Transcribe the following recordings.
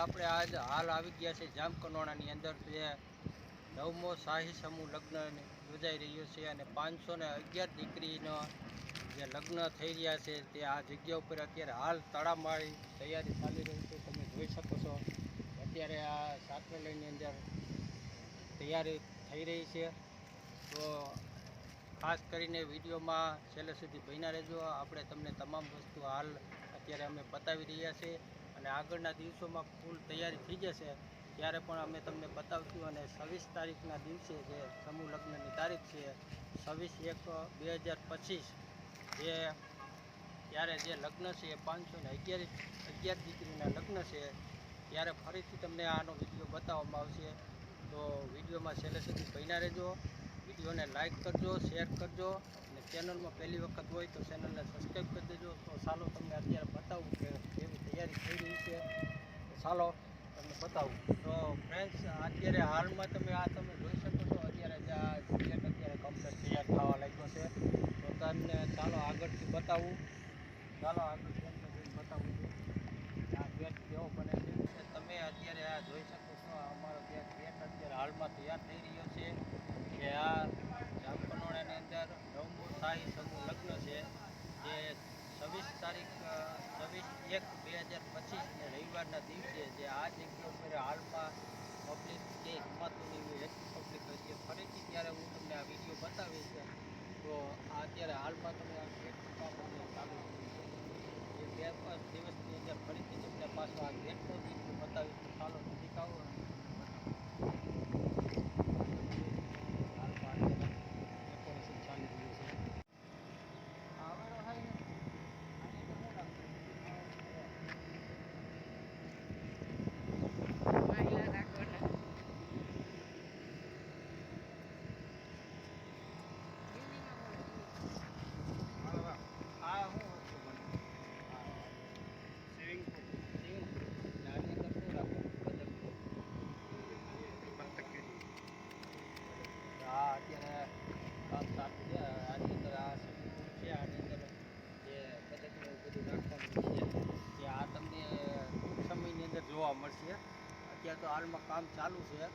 આપણે આજ હાલ આવી ગયા છે જામકંડોળાની અંદર જે નવમો શાહી સમૂહ લગ્ન યોજાઈ રહ્યો છે અને પાંચસો ને અગિયાર દીકરીનો જે લગ્ન થઈ રહ્યા છે તે આ જગ્યા ઉપર અત્યારે હાલ તડામાળી તૈયારી ચાલી રહી છે. તમે જોઈ શકો છો, અત્યારે આ સાત્રલયની અંદર તૈયારી થઈ રહી છે. તો ખાસ કરીને વિડીયોમાં છેલ્લે સુધી બન્યા રહેજો. આપણે તમને તમામ વસ્તુ હાલ અત્યારે અમે બતાવી રહ્યા છીએ. અને આગળના દિવસોમાં ફૂલ તૈયારી થઈ જશે, ત્યારે પણ અમે તમને બતાવશું અને છવ્વીસ તારીખના દિવસે જે સમૂહ લગ્નની તારીખ છે, છવ્વીસ એક બે હજાર પચીસ, જે ત્યારે જે લગ્ન છે એ પાંચસો ને અગિયાર અગિયાર દીકરીના લગ્ન છે, ત્યારે ફરીથી તમને આનો વીડિયો બતાવવામાં આવશે. તો વિડીયોમાં છેલ્લે સુધી બન્યા રહેજો, વિડીયોને લાઇક કરજો, શેર કરજો ચેનલમાં પહેલી વખત હોય તો ચેનલને સબસ્ક્રાઈબ કરી દેજો. તો ચાલો તમને અત્યારે બતાવું કે કેવી તૈયારી થઈ રહી છે. ચાલો તમને બતાવું. તો ફ્રેન્ડ્સ અત્યારે હાલમાં તમે આ તમે જોઈ શકો છો, અત્યારે જે આ સિલેટ અત્યારે કમ્પ્લેટ તૈયાર થવા લાગ્યો છે. તો તમને ચાલો આગળથી બતાવું. ચાલો આગળથી તમને જોઈને બતાવું આ ગેટ કેવો બને છે તમે અત્યારે આ જોઈ શકો છો અમારો ગેટ ગેટ અત્યારે હાલમાં તૈયાર થઈ રહ્યો છે કે આ જામકંડોળાની અંદર શાહી સમૂહ લગ્ન છે, જે છવ્વીસ તારીખ છવ્વીસ એક બે હજાર પચીસને રવિવારના દિવસે જે આ જગ્યા ઉપર હાલમાં પબ્લિક જે હિમાતુની એટલી પબ્લિક હશે. ફરીથી ત્યારે હું તમને આ વીડિયો બતાવીશ તો અત્યારે હાલમાં તમે આ ચાલુ એ બે દિવસની અંદર ફરીથી તમને પાછો આ ગેટનો વીડિયો બતાવીશ તો ચાલો નજીક આવો અને હાલમાં અત્યારે ડેકોરેશન ચાલી રહ્યું છે આવેલો થાય ને આની અંદર શું નાખવું? આ શું વસ્તુ બને? આ સ્વિમિંગ પુલ. Swimming pool. એટલે આની અંદર શું રાખવું? બતક. આ અત્યારે કામ ચાલુ છે આની અંદર આ સ્વિમિંગ પુલ છે આની અંદર જે બતકને એવું બધું રાખવાનું છે કે આ તમને ટૂંક સમયની જોવા મળશે અત્યારે તો હાલમાં કામ ચાલુ છે.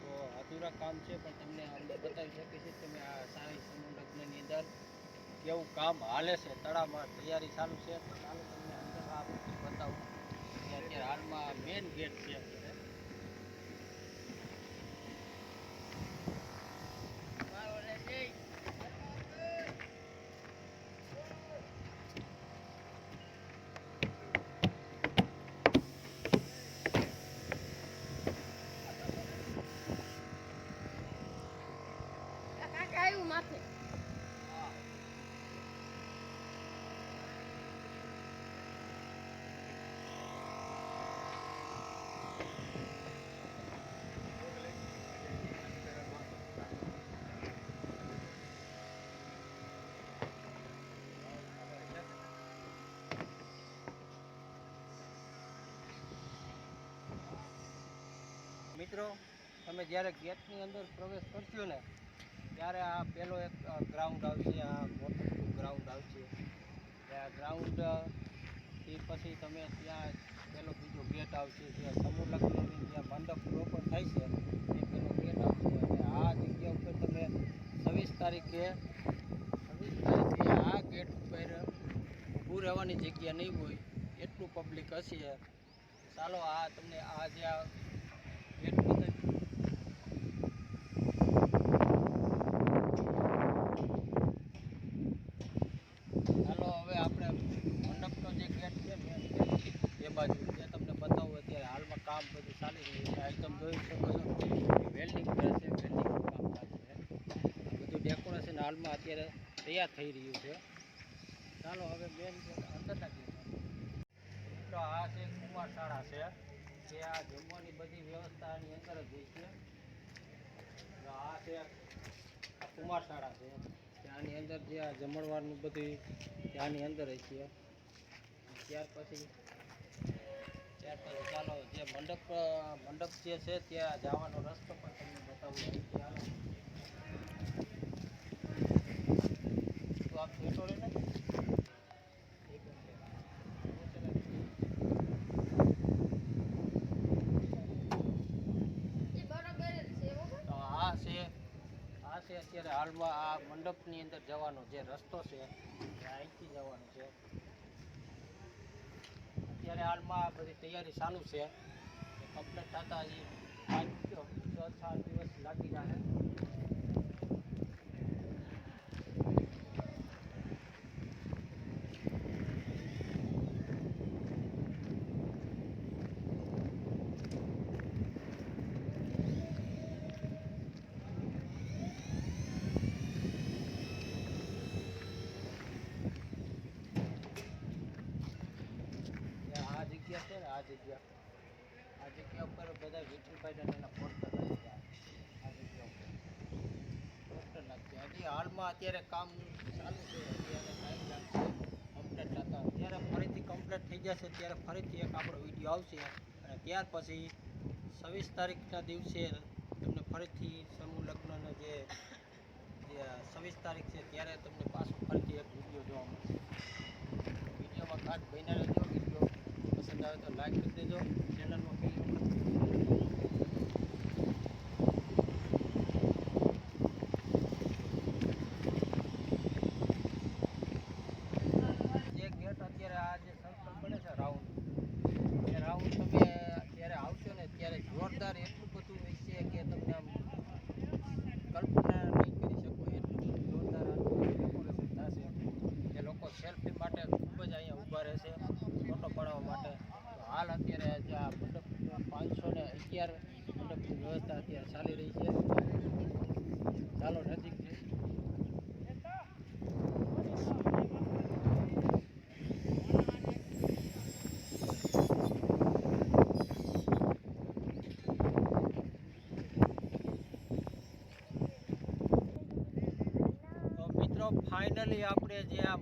તો અધૂરા કામ છે, પણ તમને અમને બતાવી શકીએ છીએ તમે આ સારી સમૂહ લગ્નની અંદર કેવું કામ હાલે છે. તળાવમાં તૈયારી ચાલુ છે. તો ચાલો તમને અંદર આ બતાવું. અત્યારે હાલમાં મેઇન ગેટ છે અત્યારે માથે મિત્રો, તમે જ્યારે ગેટની અંદર પ્રવેશ કરશો ને, ત્યારે આ પહેલો એક ગ્રાઉન્ડ આવશે, આ મોટું ગ્રાઉન્ડ આવશે. આ ગ્રાઉન્ડથી પછી તમે ત્યાં પેલો બીજો ગેટ આવશે જ્યાં સમૂહ જ્યાં મંડપ પ્રોપર થાય છે, એ પેલો ગેટ આવશે. અને આ જગ્યા ઉપર તમે છવ્વીસ તારીખે છવ્વીસ તારીખે આ ગેટ ઉપર ઊભું રહેવાની જગ્યા નહીં હોય, એટલું પબ્લિક હશે. ચાલો આ તમને આ જે આ ગેટ બતાવી ચાલો હવે આપણે મંડપનો જે ગેટ છે મેન ગેટ એ બાજુ એ તમને બતાવું અત્યારે હાલમાં કામ બધું ચાલી રહ્યું છે આ તમે જોઈ શકો છો વેલ્ડિંગ કરે છે વેલ્ડિંગનું કામ ચાલુ છે આ બધું ડેકોરેશન હાલમાં અત્યારે તૈયાર થઈ રહ્યું છે. ચાલો હવે મેન અંદરના મિત્રો, આ છે કુમાર શાળા છે, જે આ જમવાની બધી વ્યવસ્થાની અંદર જ હોય છે. તો આ છે કુમાર શાળા છે. ત્યાંની અંદર જે આ જમણવારનું બધું ત્યાંની અંદર જ છે. ત્યાર પછી ત્યાર પછી ચાલો, જે મંડપ મંડપ જે છે, ત્યાં જવાનો રસ્તો પણ તમને બતાવું. ચાલો. तो आप छोड़ रहे ना અત્યારે હાલમાં આ મંડપની અંદર જવાનો જે રસ્તો છે. અહીંથી જવાનો છે અત્યારે હાલમાં આ બધી તૈયારી ચાલુ છે કમ્પ્લીટ થતાં હજી પાંચ છ સાત દિવસ લાગી જશે આ જગ્યા. આ જગ્યા ઉપર બધા વિઠ્ઠલભાઈને એના પોસ્ટર લાગી આ જગ્યા ઉપર. પોસ્ટર નાખ્યા હજી હાલમાં અત્યારે કામ ચાલુ છે. કમ્પ્લેટ થતા. ત્યારે ફરીથી કમ્પ્લેટ થઈ જશે. ત્યારે ફરીથી એક આપણો વીડિયો આવશે. અને ત્યાર પછી છવ્વીસ તારીખના દિવસે તમને ફરીથી સમૂહ લગ્નના જે છવ્વીસ તારીખ છે, ત્યારે તમને પાછો ફરીથી એક વીડિયો જોવા મળશે. વિડીયોમાં ખાસ બન્યા રહેજો. વીડિયો પસંદ આવે તો લાઈક કરી દેજો. ચેનલમાં પહેલી અત્યારે મંડપની વ્યવસ્થા અત્યારે ચાલી રહી છે. ચાલો નજીક છે. ફાઇનલી આપણે જે આ